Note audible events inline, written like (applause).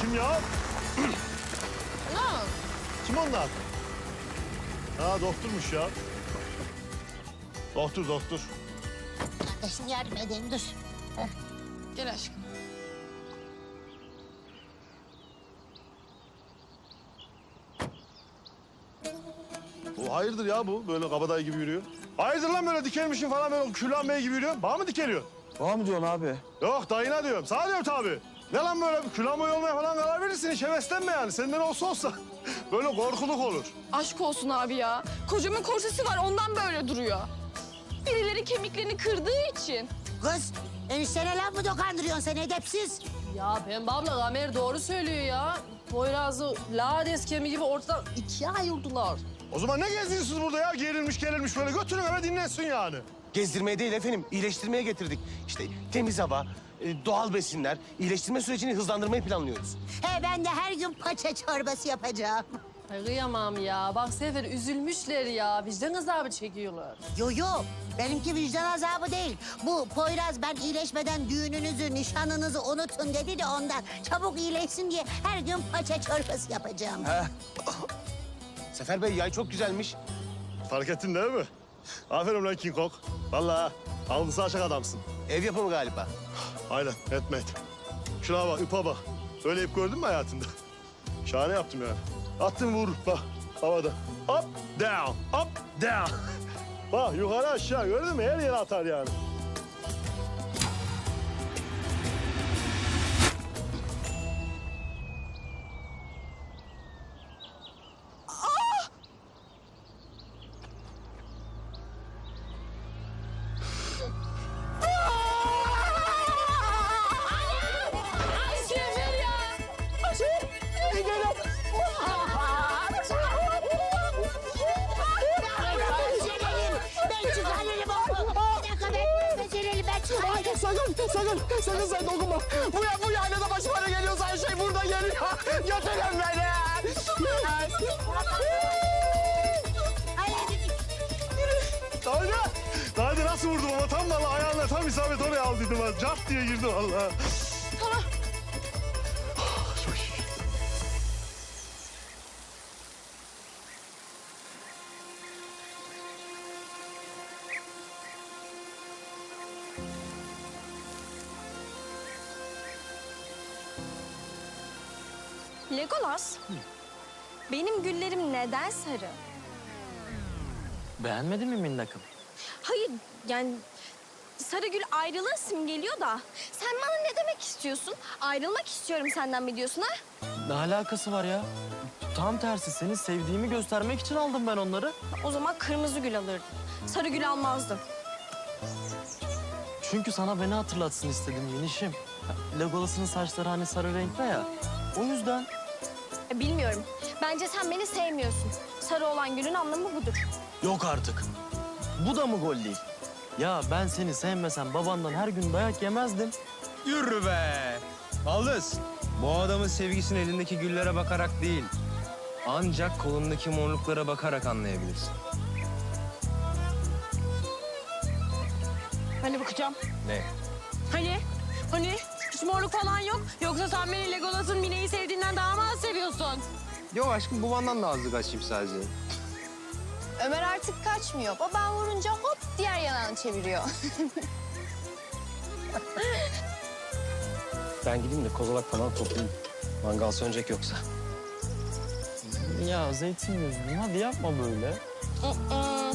Kim ya? Ana. Kim onlar? Ha doktormuş ya. Doktor doktor. Kardeşim yardım edeyim dur. Gel aşkım. Bu hayırdır ya bu böyle kabadayı gibi yürüyor. Hayırdır lan böyle dikelmişin falan böyle Külhan Bey gibi yürüyor. Bana mı dikeliyor? Bana mı diyorsun abi? Yok dayına diyorum. Sana diyorum tabii. Ne lan böyle Külhan Bey olmaya falan karar verirsin. Hiç heveslenme yani. Senden olsa olsa (laughs) böyle korkuluk olur. Aşk olsun abi ya. Kocamın korsesi var ondan böyle duruyor. Birileri kemiklerini kırdığı için. Kız eniştene laf mı dokandırıyorsun sen edepsiz? Ya Pembe abla Gamer doğru söylüyor ya. Poyraz'ı lades kemiği gibi ortadan ikiye ayırdılar. O zaman ne geziyorsunuz burada ya? Gerilmiş gerilmiş böyle götürün eve dinlensin yani. Gezdirmeye değil efendim, iyileştirmeye getirdik. İşte temiz hava, e, doğal besinler, iyileştirme sürecini hızlandırmayı planlıyoruz. He ben de her gün paça çorbası yapacağım. Ay kıyamam ya. Bak Sefer üzülmüşler ya. Vicdan azabı çekiyorlar. Yo yo benimki vicdan azabı değil. Bu Poyraz ben iyileşmeden düğününüzü, nişanınızı unutun dedi de ondan. Çabuk iyileşsin diye her gün paça çorbası yapacağım. Sefer Bey yay çok güzelmiş. Fark ettin değil mi? Aferin lan King Kong. Vallahi algısı açık adamsın. Ev yapımı galiba. Aynen etme et. Şuna bak ipa bak. Öyle ip gördün mü hayatında? Şahane yaptım yani. Attım vur bak havada. Up down up down. (laughs) bak yukarı aşağı gördün mü? Her yere atar yani. Sakın, sakın, sen dokunma. Bu ya, bu yaylada başıma ne geliyorsa her şey burada geliyor. (laughs) Götürün beni. Haydi. Haydi nasıl vurdum ama tam valla ayağına tam isabet oraya aldıydım. Cart diye girdi valla. Legolas, benim güllerim neden sarı? Beğenmedin mi minnakım? Hayır, yani sarı gül ayrılığı simgeliyor da. Sen bana ne demek istiyorsun? Ayrılmak istiyorum senden mi diyorsun ha? Ne alakası var ya? Tam tersi seni sevdiğimi göstermek için aldım ben onları. O zaman kırmızı gül alırdım. Sarı gül almazdım. Çünkü sana beni hatırlatsın istedim minişim. Legolas'ın saçları hani sarı renkte ya. O yüzden bilmiyorum. Bence sen beni sevmiyorsun. Sarı olan gülün anlamı budur. yok artık. Bu da mı gol değil? Ya ben seni sevmesem babandan her gün dayak yemezdim. Yürü be! Baldız, bu adamın sevgisini elindeki güllere bakarak değil, ancak kolundaki morluklara bakarak anlayabilirsin. Hani bakacağım. Ne? Hani? Hani? Morluk falan yok. Yoksa sen beni Legolas'ın Mine'yi sevdiğinden daha mı az seviyorsun? Yok aşkım babandan da azlık açayım sadece. Ömer artık kaçmıyor. Babam vurunca hop diğer yanağını çeviriyor. (laughs) Ben gideyim de kozalak falan toplayayım. Mangal sönecek yoksa. Ya zeytin yüzlüm hadi yapma böyle. Aa,